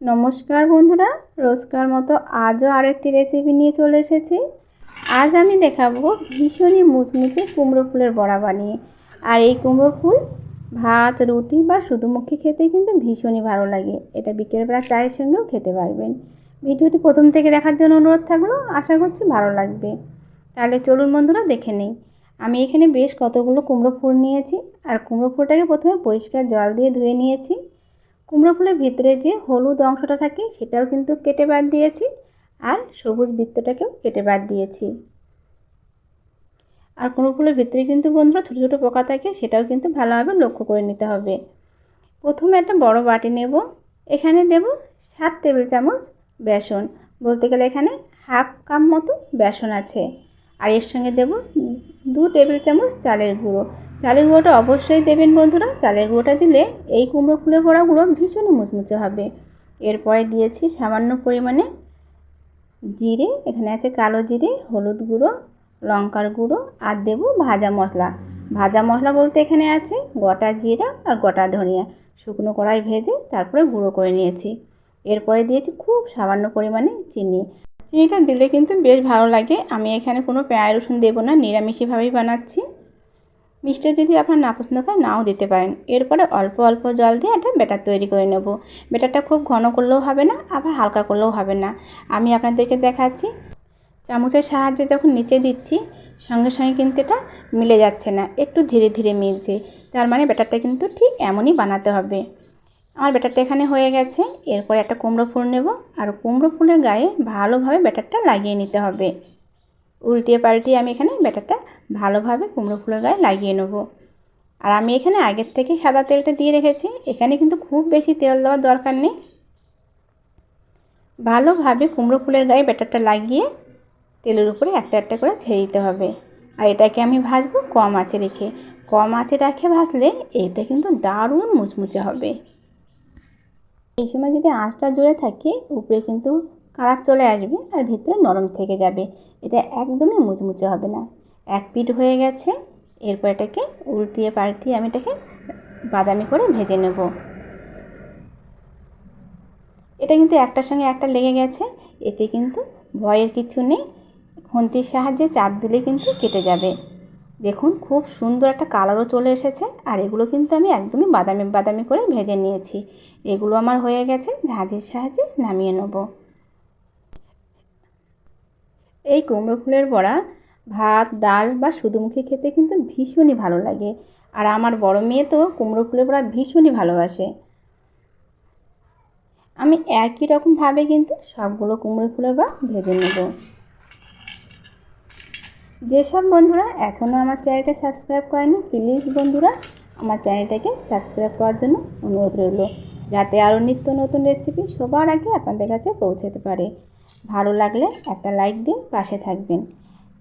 নমস্কার বন্ধুরা, রোজকার মতো আজও আরেকটি রেসিপি নিয়ে চলে এসেছি। আজ আমি দেখাবো ভীষণই মুচমুচে কুমড়ো ফুলের বড়া বানিয়ে। আর এই কুমড়ো ফুল ভাত, রুটি বা শুধুমুখী খেতে কিন্তু ভীষণই ভালো লাগে। এটা বিকেলবেলা চায়ের সঙ্গেও খেতে পারবেন। ভিডিওটি প্রথম থেকে দেখার জন্য অনুরোধ থাকল, আশা করছি ভালো লাগবে। তাহলে চলুন বন্ধুরা, দেখে নেই। আমি এখানে বেশ কতগুলো কুমড়ো ফুল নিয়েছি। আর কুমড়ো ফুলটাকে প্রথমে পরিষ্কার জল দিয়ে ধুয়ে নিয়েছি। কুমড়ো ফুলের ভিতরে যে হলুদ অংশটা থাকে, সেটাও কিন্তু কেটে বাদ দিয়েছি। আর সবুজ বৃত্তটাকেও কেটে বাদ দিয়েছি। আর কুমড়ো ফুলের ভিতরে কিন্তু বন্ধুরা ছোটো ছোটো পোকা থাকে, সেটাও কিন্তু ভালোভাবে লক্ষ্য করে নিতে হবে। প্রথমে একটা বড় বাটি নেব। এখানে দেব সাত টেবিল চামচ বেসন। বলতে গেলে এখানে হাফ কাপ মতো বেসন আছে। আর এর সঙ্গে দেব দু টেবিল চামচ চালের গুঁড়ো। চালের গুঁড়োটা অবশ্যই দেবেন বন্ধুরা। চালের গুঁড়োটা দিলে এই কুমড়ো ফুলের বড়াগুলো ভীষণই মুচমুচে হবে। এরপরে দিয়েছি সামান্য পরিমাণে জিরে, এখানে আছে কালো জিরে, হলুদ গুঁড়ো, লঙ্কার গুঁড়ো আর দেবো ভাজা মশলা। ভাজা মশলা বলতে এখানে আছে গোটা জিরা আর গোটা ধনিয়া। শুকনো কড়াই ভেজে তারপরে গুঁড়ো করে নিয়েছি। এরপরে দিয়েছি খুব সামান্য পরিমাণে চিনি। চিনিটা দিলে কিন্তু বেশ ভালো লাগে। আমি এখানে কোনো পেঁয়াজ রসুন দেবো না, নিরামিষভাবেই বানাচ্ছি। মিষ্টি যদি আপনার না পছন্দ করে নাও দিতে পারেন। এরপরে অল্প অল্প জল দিয়ে একটা ব্যাটার তৈরি করে নেব। ব্যাটারটা খুব ঘন করলেও হবে না, আবার হালকা করলেও হবে না। আমি আপনাদেরকে দেখাচ্ছি। চামচের সাহায্যে যখন নিচে দিচ্ছি, সঙ্গে সঙ্গে কিন্তু এটা মিলে যাচ্ছে না, একটু ধীরে ধীরে মিলছে। তার মানে ব্যাটারটা কিন্তু ঠিক এমনই বানাতে হবে। আমার ব্যাটারটা এখানে হয়ে গেছে। এরপরে একটা কুমড়ো ফুল নেব। আর কুমড়ো ফুলের গায়ে ভালোভাবে ব্যাটারটা লাগিয়ে নিতে হবে। উল্টিয়ে পাল্টিয়ে আমি এখানে ব্যাটারটা ভালোভাবে কুমড়ো ফুলের গায়ে লাগিয়ে নেব। আর আমি এখানে আগের থেকে সাদা তেলটা দিয়ে রেখেছি, এখানে কিন্তু খুব বেশি তেল দেওয়ার দরকার নেই। ভালোভাবে কুমড়ো ফুলের গায়ে ব্যাটারটা লাগিয়ে তেলের উপরে একটা একটা করে ছেড়ে দিতে হবে। আর এটাকে আমি ভাজবো কম আঁচে রেখে। কম আঁচে রাখে ভাজলে এটা কিন্তু দারুণ মুচমুচে হবে। এই সময় যদি আঁচটা জোরে থাকে, উপরে কিন্তু কালার চলে আসবে আর ভিতরে নরম থেকে যাবে। এটা একদমই মুচমুচে হবে না। এক পিঠ হয়ে গেছে, এরপর এটাকে উল্টিয়ে পাল্টিয়ে আমি এটাকে বাদামি করে ভেজে নেব। এটা কিন্তু একটার সঙ্গে একটা লেগে গেছে, এতে কিন্তু ভয়ের কিছু নেই। খুন্তির সাহায্যে চাপ দিলে কিন্তু কেটে যাবে। দেখুন, খুব সুন্দর একটা কালারও চলে এসেছে, আর এগুলো কিন্তু আমি একদমই বাদামি বাদামি করে ভেজে নিয়েছি। এগুলো আমার হয়ে গেছে, ঝাঁঝির সাহায্যে নামিয়ে নেব। এই কুমড়ো ফুলের বড়া ভাত, ডাল বা শুধুমুখী খেতে কিন্তু ভীষণই ভালো লাগে। আর আমার বড় মেয়ে তো কুমড়ো ফুলের বড়া ভীষণই ভালোবাসে। আমি একই রকমভাবে কিন্তু সবগুলো কুমড়ো ফুলের বড়া ভেজে নেব। যেসব বন্ধুরা এখনও আমার চ্যানেলটা সাবস্ক্রাইব করেনি, প্লিজ বন্ধুরা আমার চ্যানেলটাকে সাবস্ক্রাইব করার জন্য অনুরোধ রইল। যাতে আরও নিত্য নতুন রেসিপি সবার আগে আপনাদের কাছে পৌঁছাতে পারে। ভালো লাগলে একটা লাইক দিয়ে পাশে থাকবেন।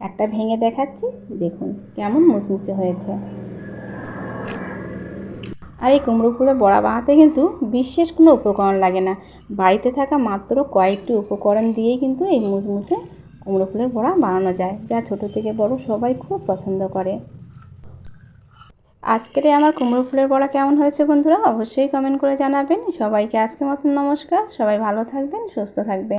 একটা ভেঙে দেখাচ্ছি, দেখুন কেমন মুচমুচে হয়েছে। আর এই কুমড়ো ফুলের বড়া বানাতে কিন্তু বিশেষ কোনো উপকরণ লাগে না। বাড়িতে থাকা মাত্র কয়েকটি উপকরণ দিয়েই কিন্তু এই মুচমুচে কুমড়ো ফুলের বড়া বানানো যায়, যা ছোট থেকে বড় সবাই খুব পছন্দ করে। আজকের আমার কুমড়ো ফুলের বড়া কেমন হয়েছে বন্ধুরা, অবশ্যই কমেন্ট করে জানাবেন। সবাইকে আজকের মতন নমস্কার, সবাই ভালো থাকবেন, সুস্থ থাকবেন।